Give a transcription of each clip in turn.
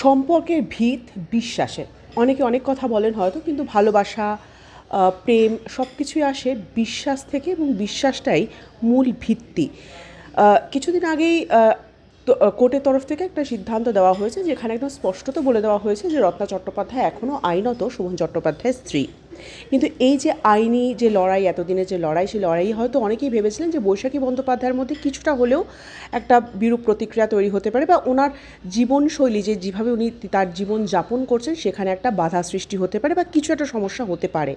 সম্পর্কের ভিত বিশ্বাসের। অনেকে অনেক কথা বলেন হয়তো, কিন্তু ভালোবাসা প্রেম সব কিছুই আসে বিশ্বাস থেকে এবং বিশ্বাসটাই মূল ভিত্তি। কিছুদিন আগেই কোর্টের তরফ থেকে একটা সিদ্ধান্ত দেওয়া হয়েছে, যেখানে একদম স্পষ্টত বলে দেওয়া হয়েছে যে রত্না চট্টোপাধ্যায় এখনও আইনত শোভন চট্টোপাধ্যায়ের স্ত্রী। কিন্তু এই যে আইনি যে লড়াই, এতদিনের যে লড়াই, সেই লড়াই হয়তো অনেকেই ভেবেছিলেন যে বৈশাখী বন্দ্যোপাধ্যায়ের মধ্যে কিছুটা হলেও একটা বিরূপ প্রতিক্রিয়া তৈরি হতে পারে বা ওনার জীবনশৈলী যে যেভাবে উনি তার জীবন যাপন করছেন, সেখানে একটা বাধা সৃষ্টি হতে পারে বা কিছু একটা সমস্যা হতে পারে।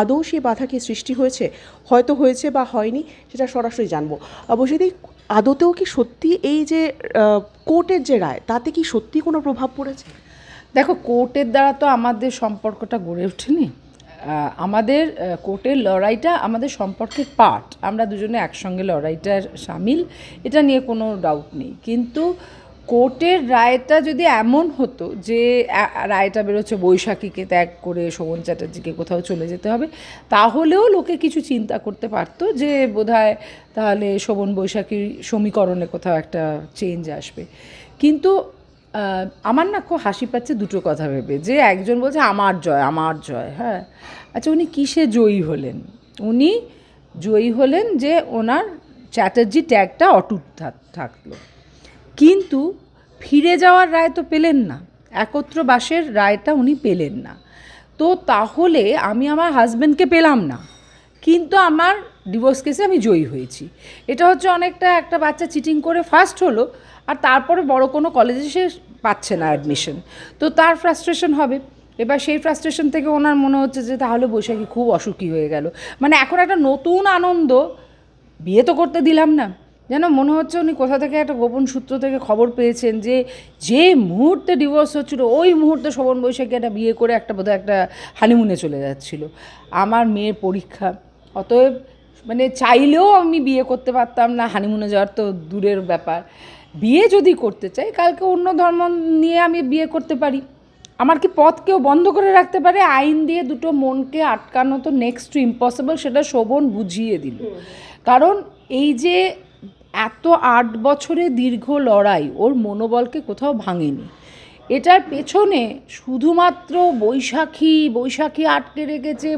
আদৌ সেই বাধা কি সৃষ্টি হয়েছে? হয়তো হয়েছে বা হয়নি, সেটা সরাসরি জানব। অবশ্যই আদতেও কি সত্যি এই যে কোর্টের যে রায়, তাতে কি সত্যি কোনো প্রভাব পড়েছে? দেখো, কোর্টের দ্বারা তো আমাদের সম্পর্কটা গড়ে ওঠেনি। আমাদের কোর্টের লড়াইটা আমাদের সম্পর্কের পার্ট আমরা দুজনে একসঙ্গে লড়াইটার সামিল, এটা নিয়ে কোনো ডাউট নেই। কিন্তু কোর্টের রায়টা যদি এমন হতো যে রায়টা বেরোচ্ছে বৈশাখীকে ত্যাগ করে শোভন চ্যাটার্জিকে কোথাও চলে যেতে হবে, তাহলেও লোকে কিছু চিন্তা করতে পারতো যে, বোধহয় তাহলে শোভন বৈশাখীর সমীকরণে কোথাও একটা চেঞ্জ আসবে। কিন্তু আমার না খুব হাসি পাচ্ছে দুটো কথা ভেবে। যে একজন বলছে, আমার জয় আমার জয় হ্যাঁ। আচ্ছা উনি কিসে জয়ী হলেন? উনি জয়ী হলেন যে ওনার চ্যাটার্জি ট্যাগটা অটুট থাকল। কিন্তু ফিরে যাওয়ার রায় তো পেলেন না। একত্র বাসের রায়টা উনি পেলেন না। তো তাহলে আমি আমার হাজব্যান্ডকে পেলাম না। কিন্তু আমার ডিভোর্স কেসে আমি জয়ী হয়েছি। এটা হচ্ছে অনেকটা একটা বাচ্চা চিটিং করে ফার্স্ট হলো, আর তারপরে বড় কোনো কলেজে সে পাচ্ছে না অ্যাডমিশন তো তার ফ্রাস্ট্রেশন হবে। এবার সেই ফ্রাস্ট্রেশন থেকে ওনার মনে হচ্ছে যে তাহলে বৈশাখী খুব অসুখী হয়ে গেল। মানে এখন একটা নতুন আনন্দ, বিয়ে তো করতে দিলাম না। যেন মনে হচ্ছে উনি কোথা থেকে একটা গোপন সূত্র থেকে খবর পেয়েছেন যে যে মুহূর্তে ডিভোর্স হচ্ছিল, ওই মুহূর্তে শোভন বৈশাখী একটা বিয়ে করে একটা বোধহয় একটা হানিমুনে চলে যাচ্ছিল। আমার মেয়ের পরীক্ষা, অতএব মানে চাইলেও আমি বিয়ে করতে পারতাম না হানিমুনে যাওয়ার তো দূরের ব্যাপার। বিয়ে যদি করতে চাই কালকে অন্য ধর্ম নিয়ে আমি বিয়ে করতে পারি। আমার কি পথ কেউ বন্ধ করে রাখতে পারে? আইন দিয়ে দুটো মনকে আটকানো তো নেক্সট টু ইম্পসিবল সেটা শোভন বুঝিয়ে দিল। কারণ এই যে এত আট বছরে দীর্ঘ লড়াই ওর মনোবলকে কোথাও ভাঙেনি। এটার পেছনে শুধুমাত্র বৈশাখী বৈশাখী আটকে রেখেছে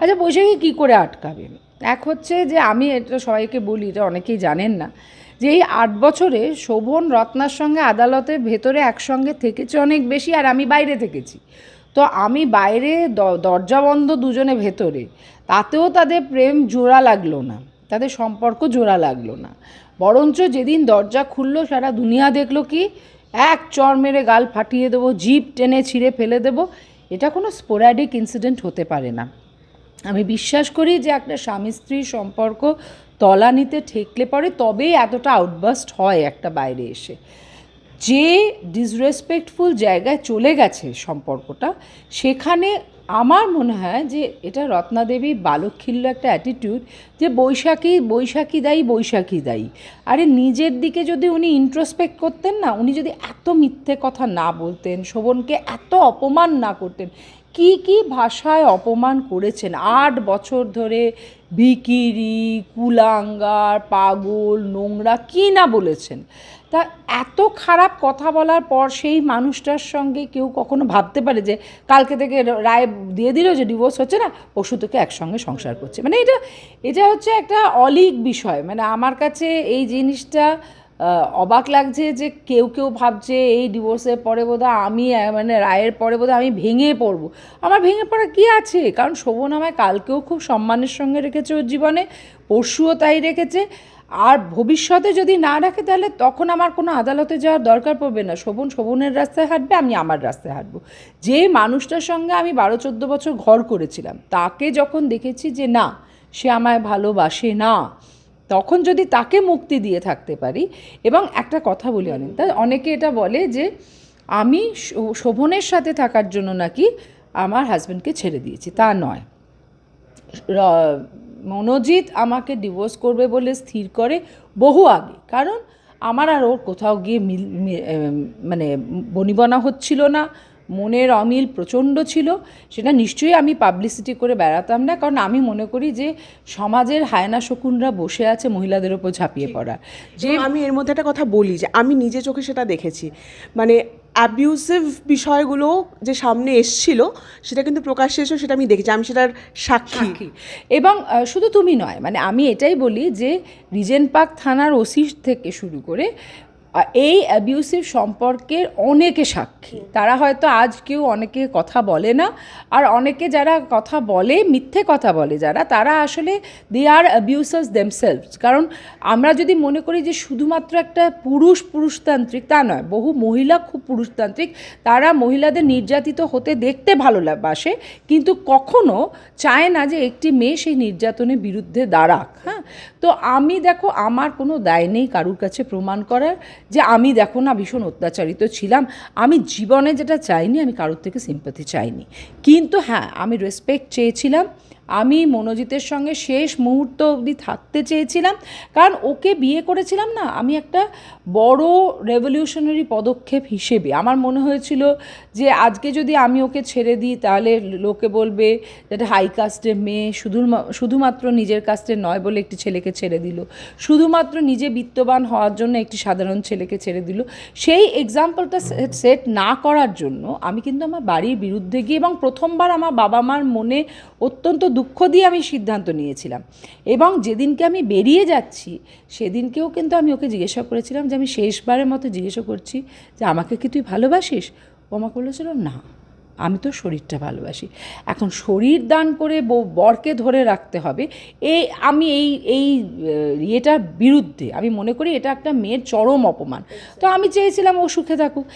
আচ্ছা বৈশাখী কী করে আটকাবে? এক হচ্ছে যে আমি এটা সবাইকে বলি, এটা অনেকেই জানেন না, যে এই আট বছরে শোভন, রত্নার সঙ্গে আদালতের ভেতরে একসঙ্গে থেকেছে অনেক বেশি আর আমি বাইরে থেকেছি। তো আমি বাইরে দরজা বন্ধ দুজনে ভেতরে, তাতেও তাদের প্রেম জোড়া লাগল না, তাদের সম্পর্ক জোড়া লাগল না। বরঞ্চ যেদিন দরজা খুললো, সারা দুনিয়া দেখল কি, এক চর মেরে গাল ফাটিয়ে দেবো, জিপ টেনে ছিঁড়ে ফেলে দেবো, এটা কোনো স্পোরাডিক ইনসিডেন্ট হতে পারে না। আমি বিশ্বাস করি যে একটা স্বামী স্ত্রীর সম্পর্ক তলানিতে ঠেকলে পরে তবেই এতটা আউটবাস্ট হয় একটা বাইরে এসে। যে ডিসরেসপেক্টফুল জায়গায় চলে গেছে সম্পর্কটা, সেখানে আমার মনে হয় যে এটা রত্নাদেবী বালকখিল্য একটা অ্যাটিটিউড যে বৈশাখী বৈশাখী দায়ী বৈশাখী দায়ী। আরে নিজের দিকে যদি উনি ইন্ট্রোস্পেক্ট করতেন না, উনি যদি এত মিথ্যে কথা না বলতেন, শোভনকে এত অপমান না করতেন কি কি ভাষায় অপমান করেছেন? আট বছর ধরে ভিকিরি, কুলাঙ্গার, পাগল, নোংরা কি না বলেছেন? তা এত খারাপ কথা বলার পর সেই মানুষটার সঙ্গে কেউ কখনো ভাবতে পারে যে কালকে থেকে রায় দিয়ে দিল যে ডিভোর্স হচ্ছে না পশু একসঙ্গে সংসার করছে? মানে এটা এটা হচ্ছে একটা অলিক বিষয়। মানে আমার কাছে এই জিনিসটা অবাক লাগছে যে কেউ কেউ ভাবছে এই ডিভোর্সের পরে বোধহয় আমি মানে রায়ের পরে বোধহয় আমি ভেঙে পড়ব। আমার ভেঙে পড়া কী আছে? কারণ শোভন আমায় কালকেও খুব সম্মানের সঙ্গে রেখেছে ওর জীবনে, পরশুও তাই রেখেছে। আর ভবিষ্যতে যদি না রাখে তাহলে তখন আমার কোনো আদালতে যাওয়ার দরকার পড়বে না। শোভন শোভনের রাস্তায় হাঁটবে, আমি আমার রাস্তায় হাঁটবো। যে মানুষটার সঙ্গে আমি বারো চোদ্দ বছর ঘর করেছিলাম, তাকে যখন দেখেছি যে না, সে আমায় ভালোবাসে না তখন যদি তাকে মুক্তি দিয়ে থাকতে পারি, এবং একটা কথা বলি অনিতা অনেকে এটা বলে যে, আমি শোভনের সাথে থাকার জন্য নাকি আমার হাজব্যান্ডকে ছেড়ে দিয়েছি। তা নয়। মনোজিৎ আমাকে ডিভোর্স করবে বলে স্থির করে বহু আগে। কারণ আমার আর ওর কোথাও গিয়ে মিল মানে বনিবনা হচ্ছিল না। মনের অমিল প্রচণ্ড ছিল সেটা নিশ্চয়ই আমি পাবলিসিটি করে বেড়াতাম না কারণ আমি মনে করি যে সমাজের হায়না শকুনরা বসে আছে মহিলাদের ওপর ঝাঁপিয়ে পড়া যে আমি এর মধ্যে একটা কথা বলি যে আমি নিজে চোখে সেটা দেখেছি। মানে অ্যাবিউসিভ বিষয়গুলো যে সামনে এসছিল সেটা কিন্তু প্রকাশ্যে এসেও সেটা আমি দেখেছি আমি সেটার সাক্ষী। এবং শুধু তুমি নয় মানে আমি এটাই বলি যে রিজেন পার্ক থানার ওসি থেকে শুরু করে এই অ্যাবিউসিভ সম্পর্কের অনেকে সাক্ষী। তারা হয়তো আজ কেউ অনেকে কথা বলে না, আর অনেকে যারা কথা বলে, মিথ্যে কথা বলে যারা, তারা আসলে দে আর অ্যাবিউসার্স দেমসেলভস কারণ আমরা যদি মনে করি যে শুধুমাত্র একটা পুরুষ পুরুষতান্ত্রিক তা নয়, বহু মহিলা খুব পুরুষতান্ত্রিক, তারা মহিলাদের নির্যাতিত হতে দেখতে ভালো বাসে, কিন্তু কখনো চায় না যে একটি মেয়ে সেই নির্যাতনের বিরুদ্ধে দাঁড়াক। হ্যাঁ? তো আমি দেখো, আমার কোনো দায় নেই কারুর কাছে প্রমাণ করার যে আমি দেখো না ভীষণ অত্যাচারিত ছিলাম। আমি জীবনে যেটা চাইনি, আমি কারুর থেকে সিম্পাথি চাইনি। কিন্তু হ্যাঁ আমি রেসপেক্ট চেয়েছিলাম। আমি মনোজিতের সঙ্গে শেষ মুহূর্ত অবধি থাকতে চেয়েছিলাম, কারণ ওকে বিয়ে করেছিলাম না, আমি একটা বড় রেভলিউশনারি পদক্ষেপ হিসেবে। আমার মনে হয়েছিল যে আজকে যদি আমি ওকে ছেড়ে দিই, তাহলে লোকে বলবে যেটা হাই কাস্টের মেয়ে শুধু শুধুমাত্র নিজের কাস্টের নয় বলে একটি ছেলেকে ছেড়ে দিল। শুধুমাত্র নিজে বিত্তবান হওয়ার জন্য একটি সাধারণ ছেলেকে ছেড়ে দিল। সেই এক্সাম্পলটা সেট না করার জন্য আমি কিন্তু আমার বাড়ির বিরুদ্ধে গিয়ে এবং প্রথমবার আমার বাবা মার মনে অত্যন্ত দুঃখ দিয়ে আমি সিদ্ধান্ত নিয়েছিলাম। এবং যেদিনকে আমি বেরিয়ে যাচ্ছি, সেদিনকেও কিন্তু আমি ওকে জিজ্ঞাসা করেছিলাম যে, আমি শেষবারের মতো জিজ্ঞাসা করছি যে, আমাকে কি তুই ভালোবাসিস? ও আমাকে বলেছিল, না, আমি তো শরীরটা ভালোবাসি। এখন শরীর দান করে বরকে ধরে রাখতে হবে। এই আমি এই এই ইয়েটার বিরুদ্ধে, আমি মনে করি এটা একটা মেয়ের চরম অপমান। তো আমি চেয়েছিলাম ও সুখে থাকুক।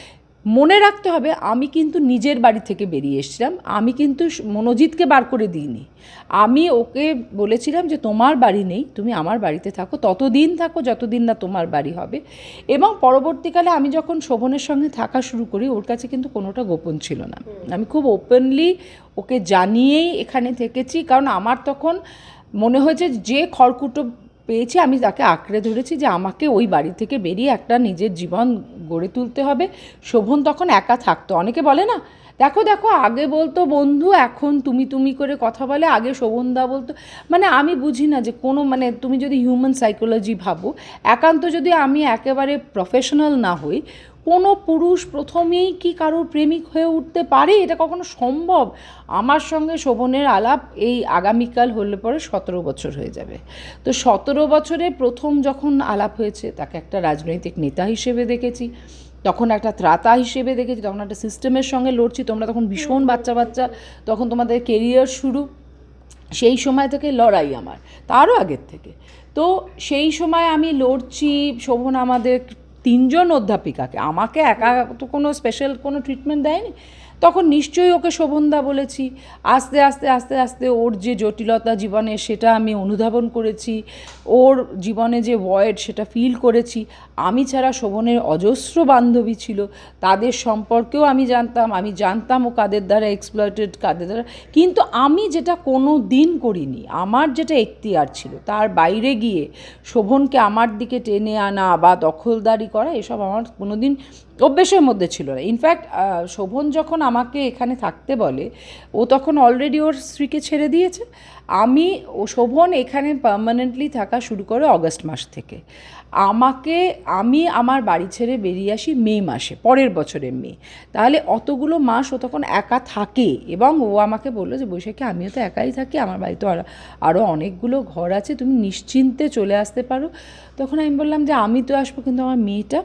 মনে রাখতে হবে আমি কিন্তু নিজের বাড়ি থেকে বেরিয়ে এসেছিলাম। আমি কিন্তু মনোজিৎকে বার করে দিইনি। আমি ওকে বলেছিলাম যে তোমার বাড়ি নেই তুমি আমার বাড়িতে থাকো ততদিন থাকো যতদিন না তোমার বাড়ি হবে। এবং পরবর্তীকালে আমি যখন শোভনের সঙ্গে থাকা শুরু করি ওর কাছে কিন্তু কোনোটা গোপন ছিল না। আমি খুব ওপেনলি ওকে জানিয়েই এখানে থেকেছি কারণ আমার তখন মনে হয়েছে যে খড়কুটো পেয়েছি, আমি তাকে আঁকড়ে ধরেছি যে আমাকে ওই বাড়ি থেকে বেরিয়ে একটা নিজের জীবন গড়ে তুলতে হবে। শোভন তখন একা থাকতো। অনেকে বলে না, দেখো দেখো, আগে বলতো বন্ধু, এখন তুমি তুমি করে কথা বলে, আগে শোভনদা বলতো। মানে আমি বুঝি না যে কোনো মানে তুমি যদি হিউম্যান সাইকোলজি ভাবো, একান্ত যদি আমি একেবারে প্রফেশনাল না হই কোনো পুরুষ প্রথমেই কি কারোর প্রেমিক হয়ে উঠতে পারে? এটা কখনো সম্ভব? আমার সঙ্গে শোভনের আলাপ এই আগামীকাল হলে পরে সতেরো বছর হয়ে যাবে। তো সতেরো বছরে প্রথম যখন আলাপ হয়েছে, তাকে একটা রাজনৈতিক নেতা হিসেবে দেখেছি, তখন একটা ত্রাতা হিসেবে দেখেছি, তখন একটা সিস্টেমের সঙ্গে লড়ছি, তোমরা তখন ভীষণ বাচ্চা বাচ্চা তখন তোমাদের কেরিয়ার শুরু। সেই সময় থেকে লড়াই আমার, তারও আগের থেকে। তো সেই সময় আমি লড়ছি, শোভন আমাদের তিনজন অধ্যাপিকাকে। আমাকে একা তো কোনো স্পেশাল কোনো ট্রিটমেন্ট দেয়নি। তখন নিশ্চয়ই ওকে শোভনদা বলেছি। আস্তে আস্তে আস্তে আস্তে ওর যে জটিলতা জীবনে সেটা আমি অনুধাবন করেছি, ওর জীবনে যে ভয়েড সেটা ফিল করেছি। আমি ছাড়া শোভনের অজস্র বান্ধবী ছিল, তাদের সম্পর্কেও আমি জানতাম আমি জানতাম ও কাদের দ্বারা এক্সপ্লয়েটেড কাদের দ্বারা। কিন্তু আমি যেটা কোনো দিন করিনি, আমার যেটা এখতিয়ার ছিল, তার বাইরে গিয়ে শোভনকে আমার দিকে টেনে আনা বা দখলদারি করা, এসব আমার কোনো দিন অভ্যেসের মধ্যে ছিল না। ইনফ্যাক্ট শোভন যখন আমাকে এখানে থাকতে বলে, ও তখন অলরেডি ওর স্ত্রীকে ছেড়ে দিয়েছে। আমি, ও শোভন এখানে পার্মানেন্টলি থাকা শুরু করে অগস্ট মাস থেকে। আমাকে, আমি আমার বাড়ি ছেড়ে বেরিয়ে আসি মে মাসে, পরের বছরের মে। তাহলে অতগুলো মাস ও তখন একা থাকে এবং ও আমাকে বলল যে, বৈশাখী, আমিও তো একাই থাকি, আমার বাড়িতে আর আরও অনেকগুলো ঘর আছে, তুমি নিশ্চিন্তে চলে আসতে পারো। তখন আমি বললাম যে, আমি তো আসব, কিন্তু আমার মেয়েটা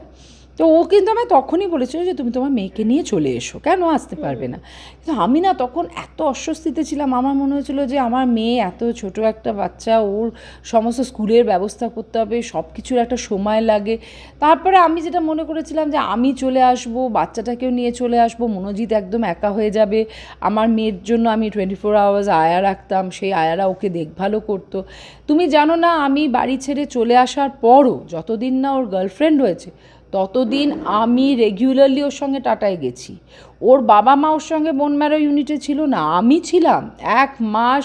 তো ও কিন্তু আমায় তখনই বলেছিল যে তুমি তোমার মেয়েকে নিয়ে চলে এসো। কেন আসতে পারবে না? কিন্তু আমি না তখন এত অস্বস্তিতে ছিলাম। আমার মনে হয়েছিল যে আমার মেয়ে এত ছোট একটা বাচ্চা ওর সমস্ত স্কুলের ব্যবস্থা করতে হবে সব কিছুর একটা সময় লাগে। তারপরে আমি যেটা মনে করেছিলাম যে আমি চলে আসব বাচ্চাটাকেও নিয়ে চলে আসব মনোজিৎ একদম একা হয়ে যাবে। আমার মেয়ের জন্য আমি টোয়েন্টি ফোর আওয়ার্স আয়া রাখতাম সেই আয়ারা ওকে দেখভালও করতো। তুমি জানো না আমি বাড়ি ছেড়ে চলে আসার পরও যতদিন না ওর গার্লফ্রেন্ড হয়েছে ততদিন আমি রেগুলারলি ওর সঙ্গে টাটায় গেছি। ওর বাবা মা ওর সঙ্গে বোন ম্যারো ইউনিটে ছিল না, আমি ছিলাম। এক মাস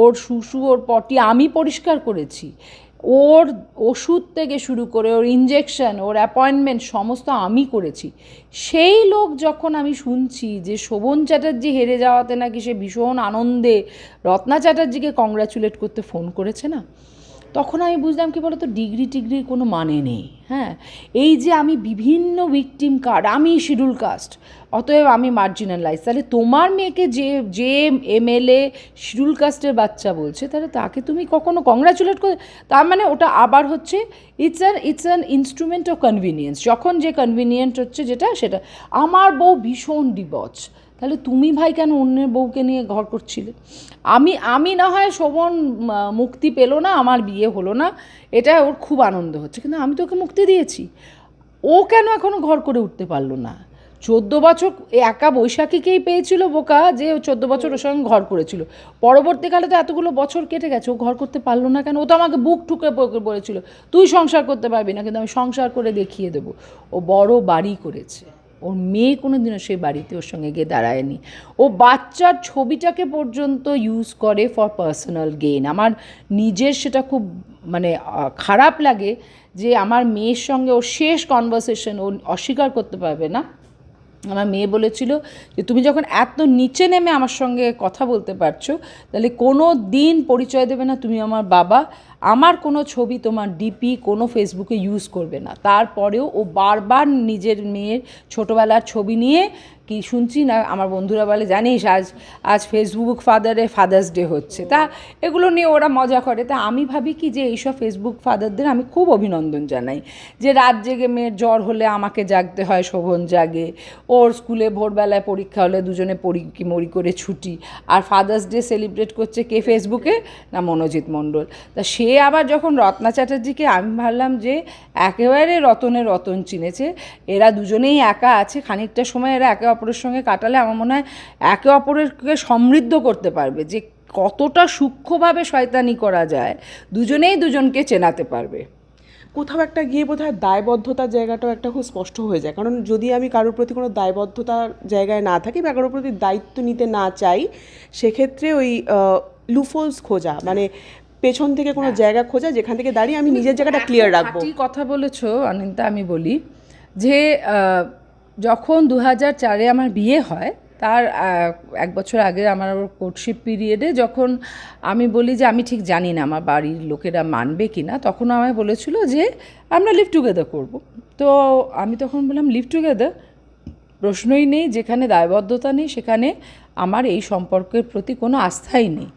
ওর শুশু ওর পটি আমি পরিষ্কার করেছি। ওর ওষুধ থেকে শুরু করে ওর ইঞ্জেকশন ওর অ্যাপয়েন্টমেন্ট সমস্ত আমি করেছি। সেই লোক যখন আমি শুনছি যে শোভন চ্যাটার্জি হেরে যাওয়াতে নাকি সে ভীষণ আনন্দে রত্না চ্যাটার্জিকে কংগ্রাচুলেট করতে ফোন করেছে না? তখন আমি বুঝলাম কি বলতো, ডিগ্রি টিগ্রির কোনো মানে নেই হ্যাঁ? এই যে আমি বিভিন্ন ভিকটিম কার্ড আমি শিডিউল কাস্ট অতএব আমি মার্জিনালাইজ তাহলে তোমার মেয়েকে যে যে এমএলএ শিডিউল কাস্টের বাচ্চা বলছে, তাহলে তাকে তুমি কখনো কংগ্রাচুলেট করে, তার মানে ওটা আবার হচ্ছে it's an it's an instrument of convenience যখন যে কনভিনিয়েন্ট হচ্ছে যেটা, সেটা। আমার বউ ভীষণ ডিবচ তাহলে তুমি ভাই কেন অন্যের বউকে নিয়ে ঘর করছিলে? আমি আমি না হয় শোভন মুক্তি পেল না, আমার বিয়ে হলো না, এটা ওর খুব আনন্দ হচ্ছে। কিন্তু আমি তো ওকে মুক্তি দিয়েছি। ও কেন এখনও ঘর করে উঠতে পারল না? চোদ্দ বছর একা বৈশাখীকেই পেয়েছিল বোকা যে ও চোদ্দ বছর ওর সঙ্গে ঘর করেছিল। পরবর্তীকালে তো এতগুলো বছর কেটে গেছে, ও ঘর করতে পারল না কেন? ও তো আমাকে বুক ঠুকে বলেছিল, তুই সংসার করতে পারবি না, কিন্তু আমি সংসার করে দেখিয়ে দেবো। ও বড় বাড়ি করেছে। ওর মেয়ে কোনো দিনও সেই বাড়িতে ওর সঙ্গে গিয়ে দাঁড়ায়নি। ও বাচ্চার ছবিটাকে পর্যন্ত ইউজ করে ফর পার্সোনাল গেইন আমার নিজের সেটা খুব মানে খারাপ লাগে যে আমার মেয়ের সঙ্গে ওর শেষ কনভারসেশন ও অস্বীকার করতে পারবে না। আমার মেয়ে বলেছিল যে, তুমি যখন এত নিচে নেমে আমার সঙ্গে কথা বলতে পারছ, তাহলে কোনো দিন পরিচয় দেবে না তুমি আমার বাবা আমার কোনো ছবি তোমার ডিপি কোনো ফেসবুকে ইউজ করবে না। তারপরেও ও বারবার নিজের মেয়ের ছোটোবেলার ছবি নিয়ে কি শুনছি না আমার বন্ধুরা বলে, জানিস আজ আজ ফেসবুক ফাদারে ফাদার্স ডে হচ্ছে। তা এগুলো নিয়ে ওরা মজা করে। তা আমি ভাবি কি যে এইসব ফেসবুক ফাদারদের আমি খুব অভিনন্দন জানাই। যে রাত জেগে মেয়ের জ্বর হলে আমাকে জাগতে হয়, শোভন জাগে। ওর স্কুলে ভোরবেলায় পরীক্ষা হলে দুজনে কি মরি করে ছুটি। আর ফাদার্স ডে সেলিব্রেট করছে কে ফেসবুকে না, মনোজিৎ মণ্ডল। তা সে আবার যখন রত্না চ্যাটার্জিকে আমি ভাবলাম যে একেবারে রতনের রতন চিনেছে, এরা দুজনেই একা আছে, খানিকটা সময় এরা একে অপরের সঙ্গে কাটালে আমার মনে হয় একে অপরেরকে সমৃদ্ধ করতে পারবে যে কতটা সূক্ষ্মভাবে শয়তানি করা যায় দুজনেই দুজনকে চেনাতে পারবে। কোথাও একটা গিয়ে বোধ হয় দায়বদ্ধতার জায়গাটাও একটা খুব স্পষ্ট হয়ে যায় কারণ যদি আমি কারোর প্রতি কোনো দায়বদ্ধতার জায়গায় না থাকি বা কারোর প্রতি দায়িত্ব নিতে না চাই সেক্ষেত্রে ওই লুফোলস খোঁজা মানে পেছন থেকে কোনো জায়গা খোঁজা যেখান থেকে দাঁড়িয়ে আমি নিজের জায়গাটা ক্লিয়ার রাখব। কথা বলেছ অনিন্তা আমি বলি যে যখন দু হাজার চারে আমার বিয়ে হয়, তার এক বছর আগে আমার কোর্টশিপ পিরিয়ডে যখন আমি বলি যে, আমি ঠিক জানি না আমার বাড়ির লোকেরা মানবে কি না তখন আমায় বলেছিল যে, আমরা লিভ টুগেদার করব। তো আমি তখন বললাম লিভ টুগেদার প্রশ্নই নেই, যেখানে দায়বদ্ধতা নেই, সেখানে আমার এই সম্পর্কের প্রতি কোনো আস্থাই নেই।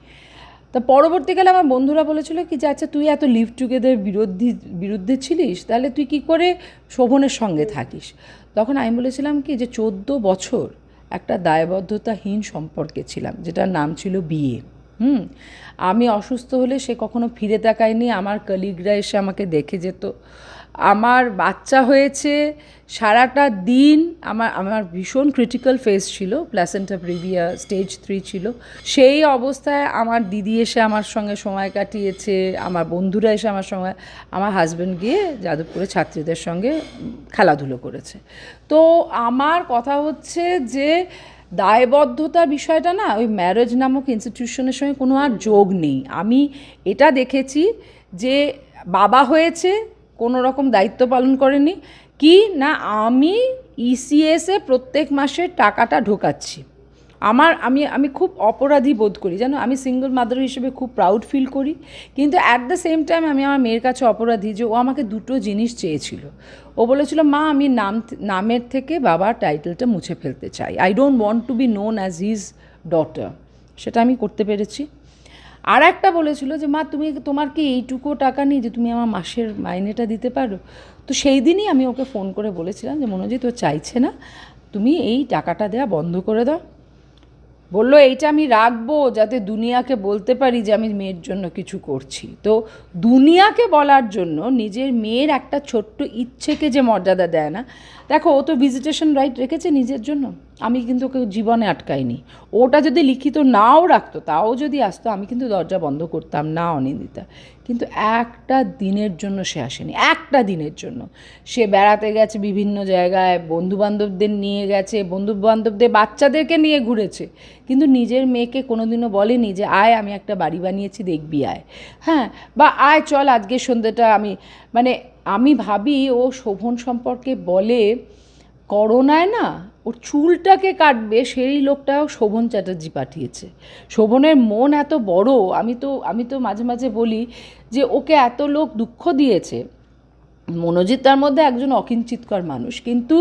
তা পরবর্তীকালে আমার বন্ধুরা বলেছিল কি যে আচ্ছা তুই এত লিভ টুগেদার বিরোধী, বিরুদ্ধে ছিলিস, তাহলে তুই কি করে শোভনের সঙ্গে থাকিস? তখন আমি বলেছিলাম কি যে, চোদ্দ বছর একটা দায়বদ্ধতাহীন সম্পর্কে ছিলাম, যেটার নাম ছিল বিয়ে। হুম? আমি অসুস্থ হলে সে কখনো ফিরে তাকায়নি, আমার কলিগরা এসে আমাকে দেখে যেত। আমার বাচ্চা হয়েছে, সারাটা দিন আমার আমার ভীষণ ক্রিটিক্যাল ফেস ছিল প্ল্যাসেন্টা প্রিভিয়া স্টেজ থ্রি ছিল। সেই অবস্থায় আমার দিদি এসে আমার সঙ্গে সময় কাটিয়েছে, আমার বন্ধুরা এসে আমার সঙ্গে, আমার হাজব্যান্ড গিয়ে যাদবপুরে ছাত্রীদের সঙ্গে খেলাধুলো করেছে। তো আমার কথা হচ্ছে যে দায়বদ্ধতার বিষয়টা না, ওই ম্যারেজ নামক ইনস্টিটিউশনের সঙ্গে কোনো আর যোগ নেই। আমি এটা দেখেছি যে, বাবা হয়েছে কোনো রকম দায়িত্ব পালন করেনি, কি না আমি ইসিএসে প্রত্যেক মাসে টাকাটা ঢোকাচ্ছি। আমার, আমি আমি খুব অপরাধী বোধ করি, জানো? আমি সিঙ্গল মাদার হিসেবে খুব প্রাউড ফিল করি, কিন্তু অ্যাট দ্য সেম টাইম আমি আমার মেয়ের কাছে অপরাধী যে ও আমাকে দুটো জিনিস চেয়েছিল। ও বলেছিল, মা, আমি নাম, নামের থেকে বাবার টাইটেলটা মুছে ফেলতে চাই। I don't want to be known as his daughter সেটা আমি করতে পেরেছি। আর একটা বলেছিল যে, মা, তুমি তোমার কি এইটুকু টাকা নেই যে তুমি আমার মাসের মাইনেটা দিতে পারো? তো সেই দিনই আমি ওকে ফোন করে বলেছিলাম যে মনোজিৎ ও চাইছে না। তুমি এই টাকাটা দেওয়া বন্ধ করে দাও। বলল, এইটা আমি রাখব যাতে দুনিয়াকে বলতে পারি যে, আমি মেয়ের জন্য কিছু করছি। তো দুনিয়াকে বলার জন্য নিজের মেয়ের একটা ছোট্ট ইচ্ছেকে যে মর্যাদা দেয় না। দেখো, ও তো ভিজিটেশন রাইট রেখেছে নিজের জন্য। আমি কিন্তু ওকে জীবনে আটকাইনি। ওটা যদি লিখিত নাও রাখতো, তাও যদি আসতো, আমি কিন্তু দরজা বন্ধ করতাম না অনিন্দিতা। কিন্তু একটা দিনের জন্য সে আসেনি, একটা দিনের জন্য। সে বেড়াতে গেছে বিভিন্ন জায়গায়, বন্ধুবান্ধবদের নিয়ে গেছে, বন্ধুবান্ধবদের বাচ্চাদেরকে নিয়ে ঘুরেছে। কিন্তু নিজের মেয়েকে কোনোদিনও বলেনি যে, আয়, আমি একটা বাড়ি বানিয়েছি, দেখবি, আয়। হ্যাঁ বা, আয়, চল আজকের সন্ধ্যেটা আমি মানে আমি ভাবি ও শোভন সম্পর্কে বলে, করোনায় না ওর চুলটাকে কাটবে সেই লোকটাও শোভন চ্যাটার্জি পাঠিয়েছে। শোভনের মন এত বড়, আমি তো আমি তো মাঝে মাঝে বলি যে ওকে এত লোক দুঃখ দিয়েছে। মনোজিৎ তার মধ্যে একজন অকিঞ্চিতকর মানুষ, কিন্তু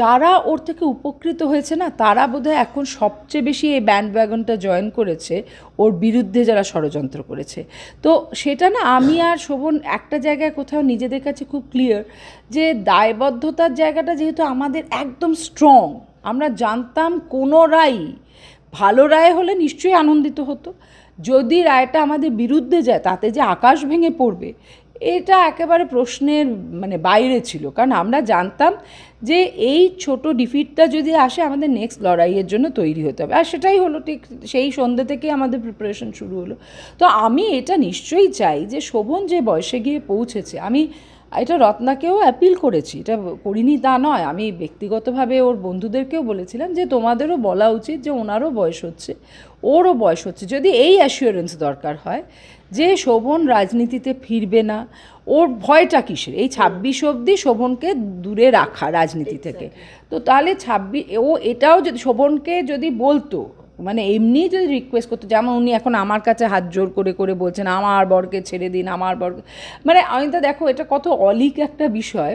যারা ওর থেকে উপকৃত হয়েছে না, তারা বোধহয় এখন সবচেয়ে বেশি এই ব্যান্ড ওয়াগনটা জয়েন করেছে, ওর বিরুদ্ধে যারা ষড়যন্ত্র করেছে। তো সেটা না, আমি আর শোভন একটা জায়গায় কোথাও নিজেদের কাছে খুব ক্লিয়ার যে দায়বদ্ধতার জায়গাটা যেহেতু আমাদের একদম স্ট্রং আমরা জানতাম কোনো রায়, ভালো রায় হলে নিশ্চয়ই আনন্দিত হতো। যদি রায়টা আমাদের বিরুদ্ধে যায়, তাতে যে আকাশ ভেঙে পড়বে এটা একেবারে প্রশ্নের মানে বাইরে ছিল। কারণ আমরা জানতাম যে এই ছোট ডিফিটটা যদি আসে, আমাদের নেক্সট লড়াইয়ের জন্য তৈরি হতে হবে। আর সেটাই হলো ঠিক সেই সন্ধ্যে থেকেই আমাদের প্রিপারেশন শুরু হলো। তো আমি এটা নিশ্চয়ই চাই যে শোভন যে বয়সে গিয়ে পৌঁছেছে, আমি এটা রত্নাকেও অ্যাপিল করেছি। এটা করিনি তা নয়, আমি ব্যক্তিগতভাবে ওর বন্ধুদেরকেও বলেছিলাম যে তোমাদেরও বলা উচিত যে ওনারও বয়স হচ্ছে। ওরও বয়স হচ্ছে। যদি এই অ্যাসিওরেন্স দরকার হয় যে শোভন রাজনীতিতে ফিরবে না ওর ভয়টা কিসের? এই ছাব্বিশ অবধি শোভনকে দূরে রাখা রাজনীতি থেকে। তো তাহলে ছাব্বিশ ও এটাও যদি শোভনকে যদি বলতো মানে এমনি যদি রিকোয়েস্ট করতো যেমন উনি এখন আমার কাছে হাত জোর করে করে বলছেন আমার বরকে ছেড়ে দিন আমার বরকে মানে আমি তো দেখো এটা কত অলিক একটা বিষয়।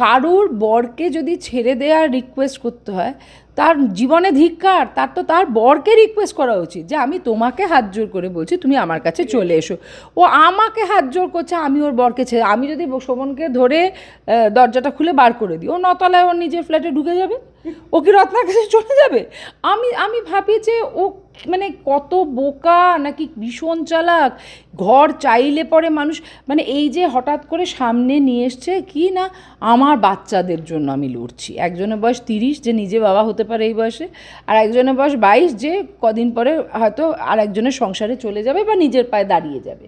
কারুর বরকে যদি ছেড়ে দেওয়ার রিকোয়েস্ট করতে হয়, তার জীবনে ধিক্কার, তার তো তার বরকে রিকোয়েস্ট করা উচিত যে আমি তোমাকে হাত জোর করে বলছি, তুমি আমার কাছে চলে এসো। ও আমাকে হাত জোর করছে, আমি ওর বরকে ছেড়ে, আমি যদি শোভনকে ধরে দরজাটা খুলে বার করে দিই, ও নতলায় ওর নিজের ফ্ল্যাটে ঢুকে যাবে, ও কি রত্নার কাছে চলে যাবে? আমি আমি ভাবি যে ও মানে কত বোকা, নাকি ভীষণ চালাক। ঘর চাইলে পরে মানুষ মানে এই যে হঠাৎ করে সামনে নিয়ে এসছে, কি না আমার বাচ্চাদের জন্য আমি লড়ছি। একজনের বয়স তিরিশ, যে নিজে বাবা হতে পারে এই বয়সে, আর একজনের বয়স বাইশ, যে কদিন পরে হয়তো আর একজনের সংসারে চলে যাবে বা নিজের পায়ে দাঁড়িয়ে যাবে।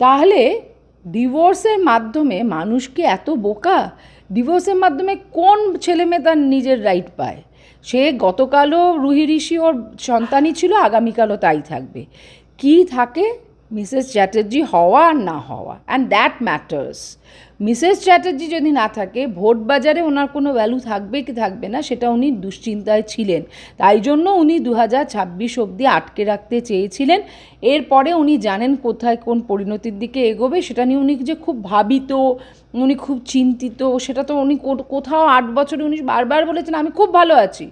তাহলে ডিভোর্সের মাধ্যমে মানুষ কি এত বোকা? ডিভোর্সের মাধ্যমে কোন ছেলে মেয়ে তার নিজের রাইট পায়? সে গতকালও রুহি ঋষি ওর সন্তানই ছিল, আগামীকালও তাই থাকবে। কি থাকে? মিসেস চ্যাটার্জি হওয়া আর না হওয়া and that matters Mrs Chatterjee যদি না থাকে, ভোট বাজারে ওনার কোনো ভ্যালু থাকবে কি থাকবে না সেটা উনি দুশ্চিন্তায় ছিলেন। তাই জন্য উনি দু হাজার ছাব্বিশ অবধি আটকে রাখতে চেয়েছিলেন। এরপরে উনি জানেন কোথায় কোন পরিণতির দিকে এগোবে, সেটা নিয়ে উনি যে খুব ভাবিত, উনি খুব চিন্তিত, সেটা তো উনি কোথাও আট বছরে উনি বারবার বলেছেন, আমি খুব ভালো আছি।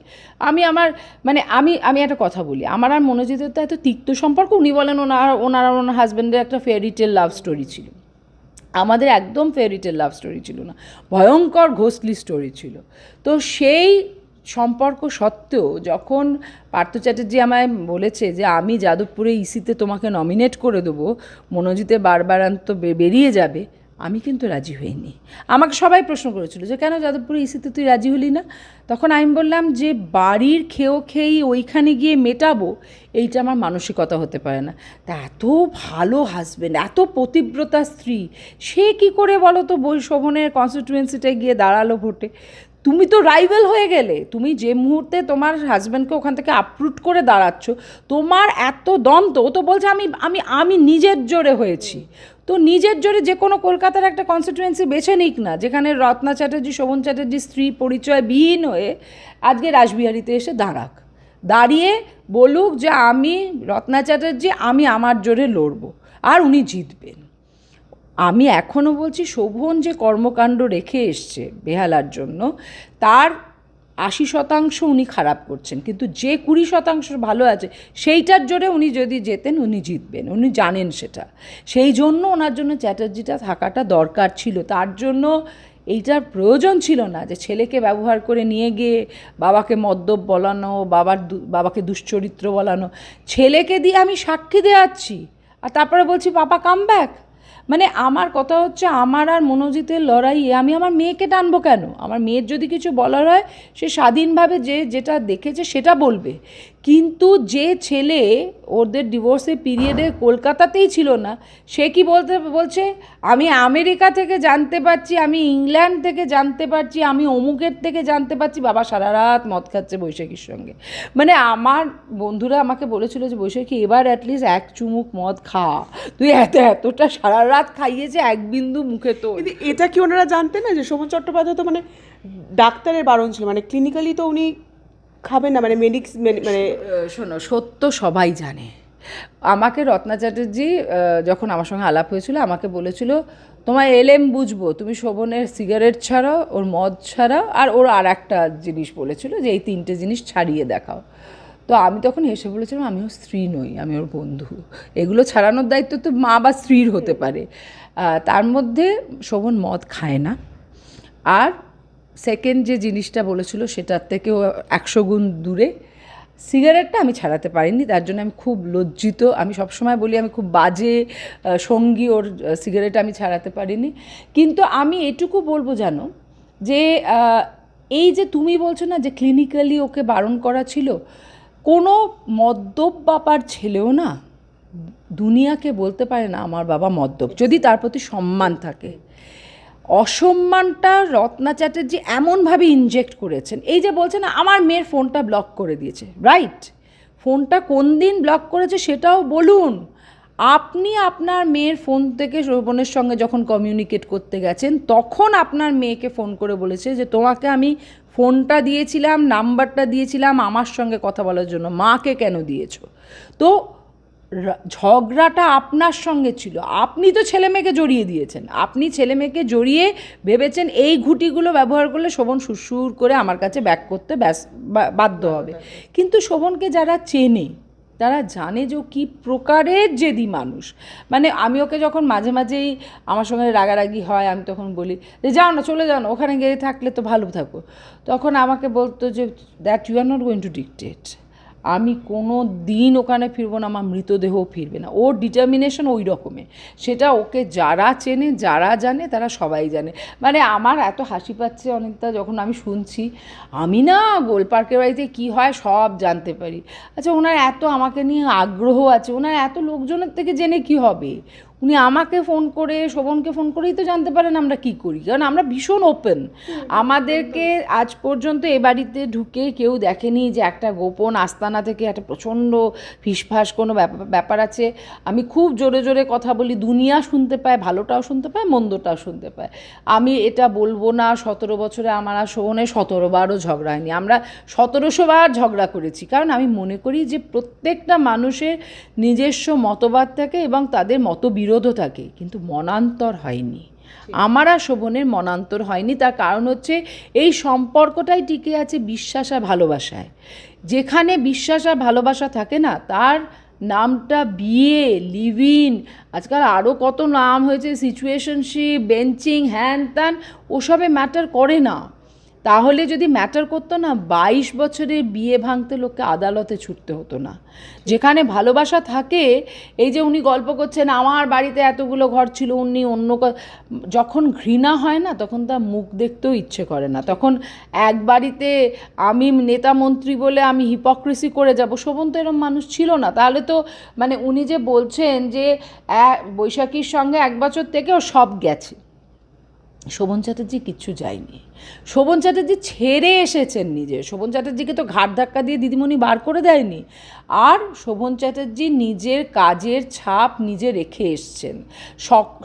আমি আমার মানে আমি আমি একটা কথা বলি, আমার আর মনোজিতের তো এত তিক্ত সম্পর্ক, উনি বলেন ওনার ওনার ওনার হাজব্যান্ডের একটা ফেয়ারিটেল লাভ স্টোরি ছিল। আমাদের একদম ফেয়ারিটেল লাভ স্টোরি ছিল না। ভয়ঙ্কর ঘোষলি স্টোরি ছিল। তো সেই সম্পর্ক সত্ত্বেও যখন পার্থ চ্যাটার্জি আমায় বলেছে যে, আমি যাদবপুরে ইসিতে তোমাকে নমিনেট করে দেবো, মনোজিতে বারবারান্ত বে- বেরিয়ে যাবে আমি কিন্তু রাজি হইনি। আমাকে সবাই প্রশ্ন করেছিল যে, কেন যাদবপুরে ইসিতে তুই রাজি হলি না? তখন আমি বললাম যে, বাড়ির খেয়েও খেয়েই ওইখানে গিয়ে মেটাবো, এইটা আমার মানসিকতা হতে পারে না। তা এত ভালো হাজবেন্ড এত পতিব্রতা স্ত্রী, সে কি করে বলো তো বই শোভনের কনস্টিটুয়েন্সিটায় গিয়ে দাঁড়াল ভোটে? তুমি তো রাইভেল হয়ে গেলে। তুমি যে মুহূর্তে তোমার হাজব্যান্ডকে ওখান থেকে আপরুট করে দাঁড়াচ্ছ, তোমার এত দম তো ও তো বলছে আমি আমি আমি নিজের জোরে হয়েছি। তো নিজের জোরে যে কোনো কলকাতার একটা কনস্টিটুয়েন্সি বেছে নিক না, যেখানে রত্না চ্যাটার্জি, শোভন চ্যাটার্জির স্ত্রী পরিচয় বিহীন হয়ে আজকে রাসবিহারীতে এসে দাঁড়াক। দাঁড়িয়ে বলুক যে আমি রত্না চ্যাটার্জি, আমি আমার জোরে লড়বো, আর উনি জিতবেন। আমি এখনও বলছি, শোভন যে কর্মকাণ্ড রেখে এসছে বেহালার জন্য, তার আশি শতাংশ উনি খারাপ করছেন। কিন্তু যে কুড়ি শতাংশ ভালো আছে, সেইটার জোরে উনি যদি যেতেন, উনি জিতবেন। উনি জানেন সেটা। সেই জন্য ওনার জন্য চ্যাটার্জিটা থাকাটা দরকার ছিল। তার জন্য এইটার প্রয়োজন ছিল না যে ছেলেকে ব্যবহার করে নিয়ে গিয়ে বাবাকে মদ্যপ বলানো, বাবার বাবাকে দুশ্চরিত্র বলানো। ছেলেকে দিয়ে আমি সাক্ষী দেওয়াচ্ছি। আর তারপরে বলছি, পাপা কাম ব্যাক মানে আমার কথা হচ্ছে, আমার আর মনোজিতের লড়াইয়ে আমি আমার মেয়েকে টানবো কেন? আমার মেয়ের যদি কিছু বলার হয়, সে স্বাধীনভাবে যে যেটা দেখেছে সেটা বলবে। কিন্তু যে ছেলে ওদের ডিভোর্সের পিরিয়ডে কলকাতাতেই ছিল না, সে কি বলতে বলছে? আমি আমেরিকা থেকে জানতে পারছি, আমি ইংল্যান্ড থেকে জানতে পারছি, আমি অমুকের থেকে জানতে পারছি, বাবা সারা রাত মদ খাচ্ছে বৈশাখীর সঙ্গে। মানে আমার বন্ধুরা আমাকে বলেছিল যে, বৈশাখী, এবার অ্যাটলিস্ট এক চুমুক মদ খা। তুই এত, এতটা সারা রাত খাইয়েছে এক বিন্দু মুখে তো কিন্তু এটা কি ওনারা জানতেন না যে শোভন চট্টোপাধ্যায় তো মানে ডাক্তারের বারণ ছিল? মানে ক্লিনিক্যালি তো উনি খাবেন না মানে মেডিক্স মানে শোনো সত্য সবাই জানে। আমাকে রত্না চ্যাটার্জি যখন আমার সঙ্গে আলাপ হয়েছিল আমাকে বলেছিল তোমার এলএম বুঝব তুমি শোভনের সিগারেট ছাড়াও ওর মদ ছাড়াও আর ওর আর একটা জিনিস বলেছিল যে এই তিনটে জিনিস ছাড়িয়ে দেখাও। তো আমি তখন হেসে বলেছিলাম আমি ওর স্ত্রী নই, আমি ওর বন্ধু। এগুলো ছাড়ানোর দায়িত্ব তো মা বা স্ত্রীর হতে পারে। তার মধ্যে শোভন মদ খায় না। আর সেকেন্ড যে জিনিসটা বলেছিল, সেটার থেকেও একশো গুণ দূরে। সিগারেটটা আমি ছাড়াতে পারিনি, তার জন্য আমি খুব লজ্জিত। আমি সবসময় বলি, আমি খুব বাজে সঙ্গী ওর সিগারেট আমি ছাড়াতে পারিনি। কিন্তু আমি এটুকু বলব জানো, যে এই যে তুমি বলছো না যে ক্লিনিক্যালি ওকে বারণ করা ছিল কোনো মদ্যপ বাবার ছেলেও না দুনিয়াকে বলতে পারে না আমার বাবা মদ্যপ, যদি তার প্রতি সম্মান থাকে। অসম্মানটা রত্না চ্যাটার্জি এমনভাবে ইনজেক্ট করেছেন, এই যে বলছে না, আমার মেয়ের ফোনটা ব্লক করে দিয়েছে রাইট ফোনটা কোন দিন ব্লক করেছে সেটাও বলুন। আপনি আপনার মেয়ের ফোন থেকে শোভনের সঙ্গে যখন কমিউনিকেট করতে গেছেন, তখন আপনার মেয়েকে ফোন করে বলেছে যে, তোমাকে আমি ফোনটা দিয়েছিলাম, নাম্বারটা দিয়েছিলাম, আমার সঙ্গে কথা বলার জন্য। মাকে কেন দিয়েছ? তো ঝগড়াটা আপনার সঙ্গে ছিল। আপনি তো ছেলে মেয়েকে জড়িয়ে দিয়েছেন। আপনি ছেলে মেয়েকে জড়িয়ে ভেবেছেন এই ঘুটিগুলো ব্যবহার করলে শোভন সুরসুর করে আমার কাছে ব্যাক করতে ব্যাস বাধ্য হবে। কিন্তু শোভনকে যারা চেনে তারা জানে যে কী প্রকারের জেদি মানুষ। মানে আমি ওকে যখন মাঝে মাঝেই আমার সঙ্গে রাগারাগি হয়, আমি তখন বলি যে, যাও না, চলে যাও না, ওখানে গিয়ে থাকলে তো ভালো থাকো। তখন আমাকে বলতো যে that you are not going to dictate আমি কোনো দিন ওখানে ফিরবো না, আমার মৃতদেহ ফিরবে না। ওর ডিটারমিনেশন ওই রকমের সেটা ওকে যারা চেনে, যারা জানে, তারা সবাই জানে। মানে আমার এত হাসি পাচ্ছে অনেকটা যখন আমি শুনছি, আমি না গোল গোলপার্কের বাড়িতে কী হয় সব জানতে পারি। আচ্ছা ওনার এত আমাকে নিয়ে আগ্রহ আছে, ওনার এত লোকজনের থেকে জেনে কি হবে? উনি আমাকে ফোন করে, শোভনকে ফোন করেই তো জানতে পারেন আমরা কি করি। কারণ আমরা ভীষণ ওপেন আমাদেরকে আজ পর্যন্ত এ বাড়িতে ঢুকে কেউ দেখেনি যে একটা গোপন আস্তানা থেকে একটা প্রচণ্ড ফিসফাস কোনো ব্যাপার আছে। আমি খুব জোরে জোরে কথা বলি, দুনিয়া শুনতে পায়, ভালোটাও শুনতে পায়, মন্দটাও শুনতে পায়। আমি এটা বলব না, সতেরো বছরে আমার আর শোভনে সতেরো বারও ঝগড়া হয়নি। আমরা সতেরোশো বার ঝগড়া করেছি। কারণ আমি মনে করি যে প্রত্যেকটা মানুষের নিজস্ব মতবাদ থাকে এবং তাদের মতবিরোধও থাকে কিন্তু মনান্তর হয়নি। আমার আর শোভনের মনান্তর হয়নি, তার কারণ হচ্ছে এই সম্পর্কটাই টিকে আছে বিশ্বাস আর ভালোবাসায়। যেখানে বিশ্বাস আর ভালোবাসা থাকে না, তার নামটা বিয়ে লিভ ইন আজকাল আরও কত নাম হয়েছে সিচুয়েশনশিপ বেঞ্চিং হ্যান ত্যান ওসবে ম্যাটার করে না। তাহলে যদি ম্যাটার করতো না, বাইশ বছরের বিয়ে ভাঙতে লোককে আদালতে ছুটতে হতো না। যেখানে ভালোবাসা থাকে, এই যে উনি গল্প করছেন, আমার বাড়িতে এতগুলো ঘর ছিল, উনি অন্য যখন ঘৃণা হয় না, তখন তার মুখ দেখতেও ইচ্ছে করে না। তখন এক বাড়িতে আমি নেতা মন্ত্রী বলে আমি হিপক্রেসি করে যাব, শোভন তো এরম মানুষ ছিল না। তাহলে তো মানে উনি যে বলছেন যে বৈশাখীর সঙ্গে এক বছর থেকেও সব গেছে। শোভন চ্যাটার্জি কিচ্ছু যায়নি। শোভন চ্যাটার্জি ছেড়ে এসেছেন নিজে। শোভন চ্যাটার্জিকে তো ঘাট ধাক্কা দিয়ে দিদিমণি বার করে দেয়নি। আর শোভন চ্যাটার্জি নিজের কাজের ছাপ নিজে রেখে এসছেন।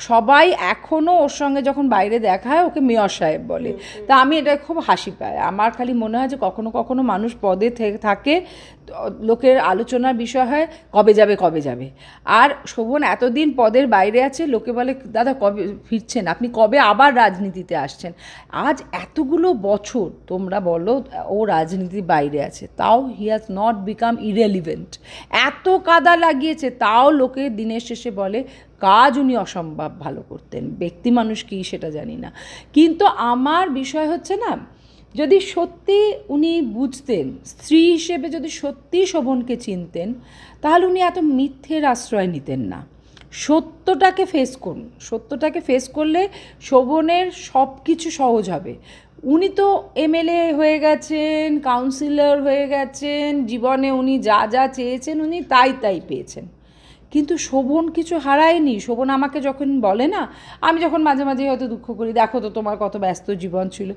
সবাই এখনও ওর সঙ্গে যখন বাইরে দেখা হয়, ওকে মেয়র সাহেব বলে। তা আমি এটা খুব হাসি পাই। আমার খালি মনে হয় যে কখনো কখনো মানুষ পদে থাকে, লোকের আলোচনার বিষয় হয়, কবে যাবে কবে যাবে। আর শোভন এতদিন পদের বাইরে আছে, লোকে বলে, দাদা, কবে ফিরছেন? আপনি কবে আবার রাজনীতিতে আসছেন? আজ এতগুলো বছর তোমরা বলো, ও রাজনীতির বাইরে আছে, তাও he has not become irrelevant এত কাদা লাগিয়েছে, তাও লোকে দিনের শেষে বলে, কাজ উনি অসম্ভব ভালো করতেন, ব্যক্তি মানুষ কি সেটা জানি না। কিন্তু আমার বিষয় হচ্ছে না, যদি সত্যি উনি বুঝতেন, স্ত্রী হিসেবে যদি সত্যি শোভনকে চিনতেন, তাহলে উনি এত মিথ্যের আশ্রয় নিতেন না। সত্যটাকে ফেস করুন। সত্যটাকে ফেস করলে শোভনের সব কিছু সহজ হবে। উনি তো এমএলএ হয়ে গেছেন কাউন্সিলর হয়ে গেছেন, জীবনে উনি যা যা চেয়েছেন উনি তাই তাই পেয়েছেন। কিন্তু শোভন কিছু হারায়নি। শোভন আমাকে যখন বলে না আমি যখন মাঝে মাঝে হয়তো দুঃখ করি দেখো তো তোমার কত ব্যস্ত জীবন ছিল।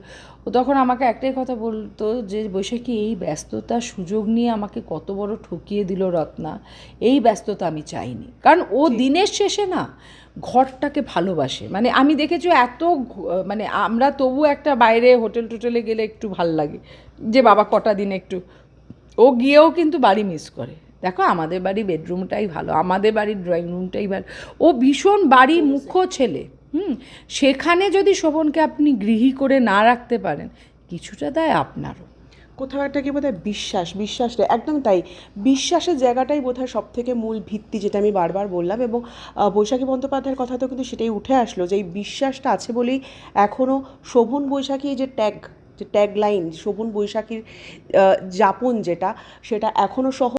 ও তখন আমাকে একটাই কথা বলতো যে বৈশাখী এই ব্যস্ততার সুযোগ নিয়ে আমাকে কত বড় ঠকিয়ে দিল রত্না। এই ব্যস্ততা আমি চাইনি। কারণ ও দিনের শেষে না ঘরটাকে ভালোবাসে। মানে আমি দেখেছি এত মানে আমরা তবু একটা বাইরে হোটেল টোটেলে গেলে একটু ভালো লাগে। যে বাবা কটা দিন একটু ও গিয়েও কিন্তু বাড়ি মিস করে। দেখো আমাদের বাড়ি বেডরুমটাই ভালো আমাদের বাড়ির ড্রয়িং রুমটাই ভালো। ও ভীষণ বাড়ি মুখ্য ছেলে হুম? সেখানে যদি শোভনকে আপনি গৃহী করে না রাখতে পারেন কিছুটা দায় আপনারও। কোথাও একটা কি বোধহয় বিশ্বাস বিশ্বাসটা একদম তাই। বিশ্বাসের জায়গাটাই বোধহয় সব থেকে মূল ভিত্তি যেটা আমি বারবার বললাম এবং বৈশাখী বন্দ্যোপাধ্যায়ের কথা তো কিন্তু সেটাই উঠে আসলো যে এই বিশ্বাসটা আছে বলেই এখনও শোভন বৈশাখী যে ট্যাগ যে ট্যাগ লাইন শোভন বৈশাখীর যাপন যেটা সেটা এখনও সহ